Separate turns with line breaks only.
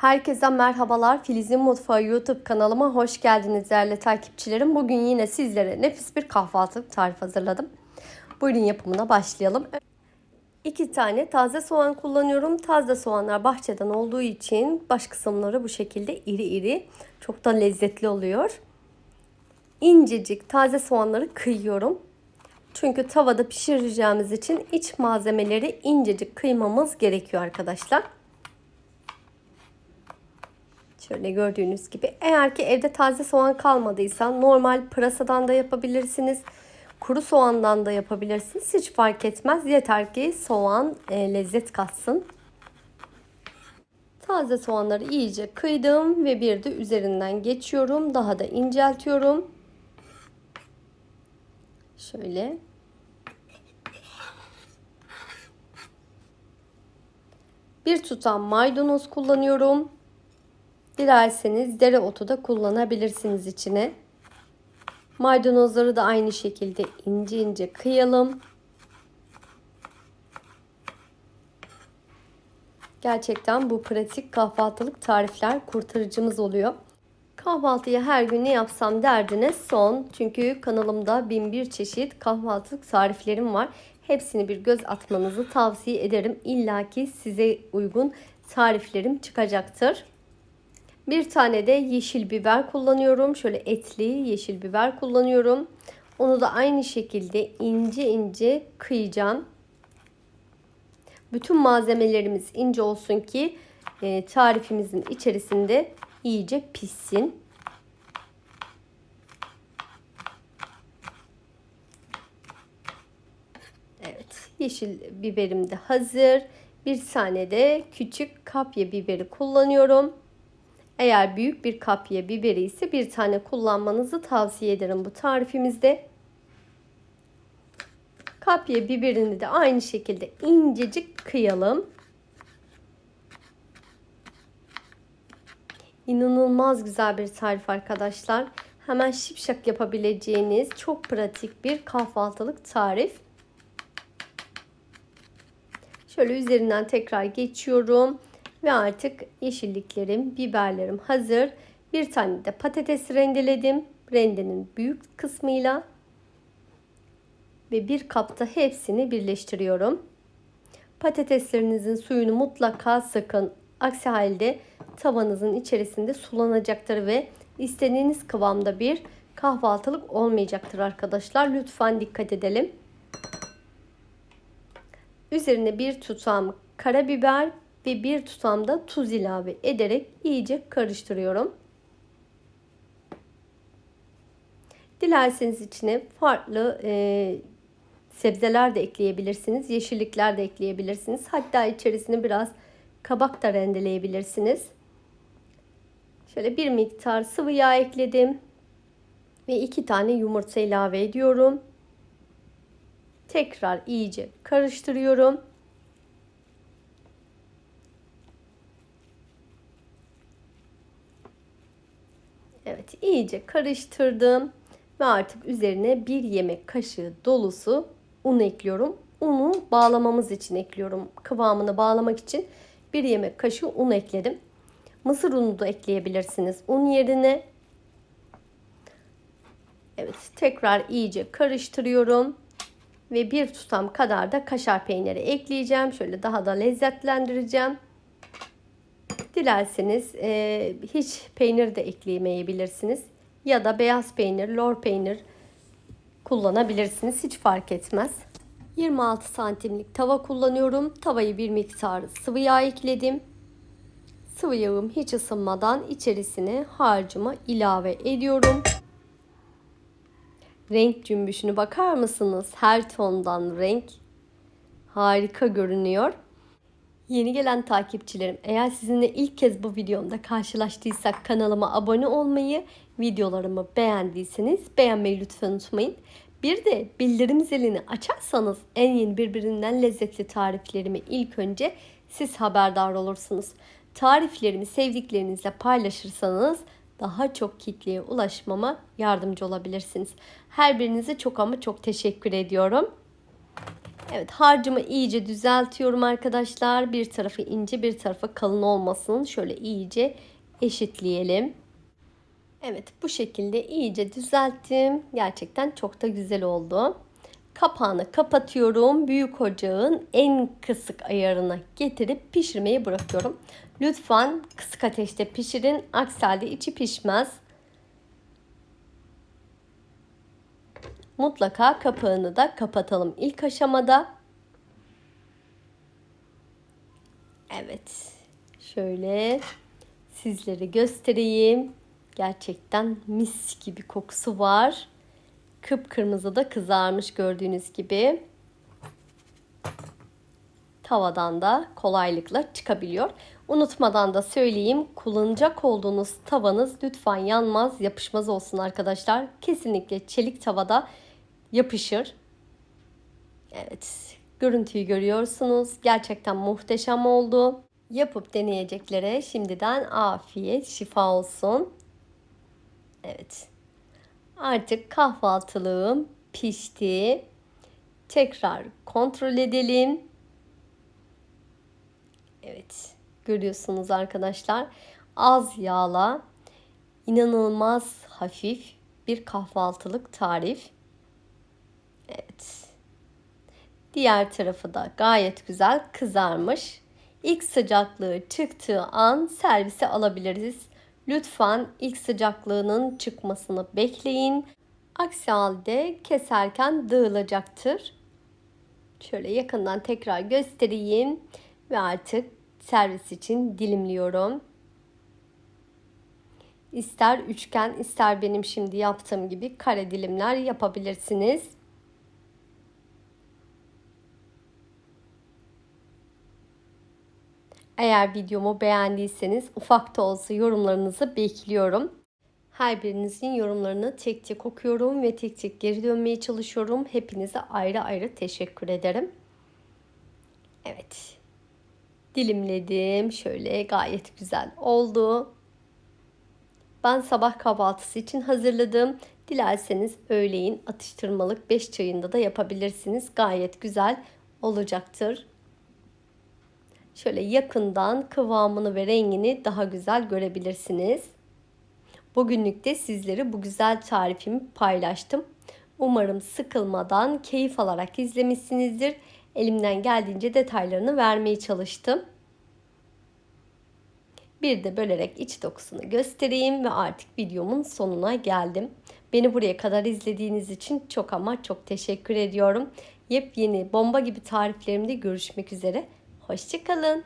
Herkese merhabalar. Filiz'in Mutfağı YouTube kanalıma hoş geldiniz değerli takipçilerim. Bugün yine sizlere nefis bir kahvaltılık tarif hazırladım. Buyurun yapımına başlayalım. İki tane taze soğan kullanıyorum. Taze soğanlar bahçeden olduğu için baş kısımları bu şekilde iri iri. Çok da lezzetli oluyor. İncecik taze soğanları kıyıyorum. Çünkü tavada pişireceğimiz için iç malzemeleri incecik kıymamız gerekiyor arkadaşlar. Şöyle gördüğünüz gibi. Eğer ki evde taze soğan kalmadıysa normal pırasadan da yapabilirsiniz. Kuru soğandan da yapabilirsiniz. Hiç fark etmez. Yeter ki soğan e, lezzet katsın. Taze soğanları iyice kıydım ve bir de üzerinden geçiyorum. Daha da inceltiyorum. Şöyle. Bir tutam maydanoz kullanıyorum. Dilerseniz dereotu da kullanabilirsiniz içine. Maydanozları da aynı şekilde ince ince kıyalım. Gerçekten bu pratik kahvaltılık tarifler kurtarıcımız oluyor. Kahvaltıya her gün ne yapsam derdine son. Çünkü kanalımda bin bir çeşit kahvaltılık tariflerim var. Hepsini bir göz atmanızı tavsiye ederim. İlla ki size uygun tariflerim çıkacaktır. Bir tane de yeşil biber kullanıyorum. Şöyle etli yeşil biber kullanıyorum. Onu da aynı şekilde ince ince kıyacağım. Bütün malzemelerimiz ince olsun ki e, tarifimizin içerisinde iyice pişsin. Evet, yeşil biberim de hazır. Bir tane de küçük kapya biberi kullanıyorum. Eğer büyük bir kapya biberi ise bir tane kullanmanızı tavsiye ederim bu tarifimizde. Kapya biberini de aynı şekilde incecik kıyalım. İnanılmaz güzel bir tarif arkadaşlar. Hemen şipşak yapabileceğiniz çok pratik bir kahvaltılık tarif. Şöyle üzerinden tekrar geçiyorum. Ve artık yeşilliklerim, biberlerim hazır. Bir tane de patates rendeledim. Rendenin büyük kısmıyla. Ve bir kapta hepsini birleştiriyorum. Patateslerinizin suyunu mutlaka sıkın. Aksi halde tavanızın içerisinde sulanacaktır ve istediğiniz kıvamda bir kahvaltılık olmayacaktır arkadaşlar. Lütfen dikkat edelim. Üzerine bir tutam karabiber ve bir tutam da tuz ilave ederek iyice karıştırıyorum. Dilerseniz içine farklı e, sebzeler de ekleyebilirsiniz. Yeşillikler de ekleyebilirsiniz. Hatta içerisine biraz kabak da rendeleyebilirsiniz. Şöyle bir miktar sıvı yağ ekledim. Ve iki tane yumurta ilave ediyorum. Tekrar iyice karıştırıyorum. Evet iyice karıştırdım. Ve artık üzerine bir yemek kaşığı dolusu un ekliyorum. Unu bağlamamız için ekliyorum. Kıvamını bağlamak için bir yemek kaşığı un ekledim. Mısır unu da ekleyebilirsiniz un yerine. Evet tekrar iyice karıştırıyorum. Ve bir tutam kadar da kaşar peyniri ekleyeceğim. Şöyle daha da lezzetlendireceğim. Dilerseniz e, hiç peynir de ekleyemeyebilirsiniz. Ya da beyaz peynir, lor peynir kullanabilirsiniz. Hiç fark etmez. 26 santimlik tava kullanıyorum. Tavayı bir miktar sıvı yağ ekledim. Sıvı yağım hiç ısınmadan içerisine harcımı ilave ediyorum. Renk cümbüşünü bakar mısınız? Her tondan renk harika görünüyor. Yeni gelen takipçilerim eğer sizinle ilk kez bu videomda karşılaştıysak kanalıma abone olmayı, videolarımı beğendiyseniz beğenmeyi lütfen unutmayın. Bir de bildirim zilini açarsanız en yeni birbirinden lezzetli tariflerimi ilk önce siz haberdar olursunuz. Tariflerimi sevdiklerinizle paylaşırsanız daha çok kitleye ulaşmama yardımcı olabilirsiniz. Her birinize çok ama çok teşekkür ediyorum. Evet harcımı iyice düzeltiyorum arkadaşlar. Bir tarafı ince bir tarafı kalın olmasın. Şöyle iyice eşitleyelim. Evet bu şekilde iyice düzelttim. Gerçekten çok da güzel oldu. Kapağını kapatıyorum. Büyük ocağın en kısık ayarına getirip pişirmeyi bırakıyorum. Lütfen kısık ateşte pişirin. Aksi halde içi pişmez. Mutlaka kapağını da kapatalım ilk aşamada. Evet. Şöyle sizlere göstereyim. Gerçekten mis gibi kokusu var. Kıpkırmızı da kızarmış gördüğünüz gibi. Tavadan da kolaylıkla çıkabiliyor. Unutmadan da söyleyeyim kullanacak olduğunuz tavanız lütfen yanmaz yapışmaz olsun arkadaşlar. Kesinlikle çelik tavada yapışır. Evet görüntüyü görüyorsunuz. Gerçekten muhteşem oldu. Yapıp deneyeceklere şimdiden afiyet şifa olsun. Evet. Artık kahvaltılığım pişti. Tekrar kontrol edelim. Evet. Görüyorsunuz arkadaşlar. Az yağla inanılmaz hafif bir kahvaltılık tarif. Evet. Diğer tarafı da gayet güzel kızarmış. İlk sıcaklığı çıktığı an servise alabiliriz. Lütfen ilk sıcaklığının çıkmasını bekleyin. Aksi halde keserken dağılacaktır. Şöyle yakından tekrar göstereyim ve artık servis için dilimliyorum. İster üçgen ister benim şimdi yaptığım gibi kare dilimler yapabilirsiniz. Eğer videomu beğendiyseniz ufak da olsa yorumlarınızı bekliyorum. Her birinizin yorumlarını tek tek okuyorum ve tek tek geri dönmeye çalışıyorum. Hepinize ayrı ayrı teşekkür ederim. Evet. Dilimledim. Şöyle gayet güzel oldu. Ben sabah kahvaltısı için hazırladım. Dilerseniz öğleyin atıştırmalık 5 çayında da yapabilirsiniz. Gayet güzel olacaktır. Şöyle yakından kıvamını ve rengini daha güzel görebilirsiniz. Bugünlük de sizlere bu güzel tarifimi paylaştım. Umarım sıkılmadan, keyif alarak izlemişsinizdir. Elimden geldiğince detaylarını vermeye çalıştım. Bir de bölerek iç dokusunu göstereyim ve artık videomun sonuna geldim. Beni buraya kadar izlediğiniz için çok ama çok teşekkür ediyorum. Yepyeni bomba gibi tariflerimde görüşmek üzere. Hoşçakalın.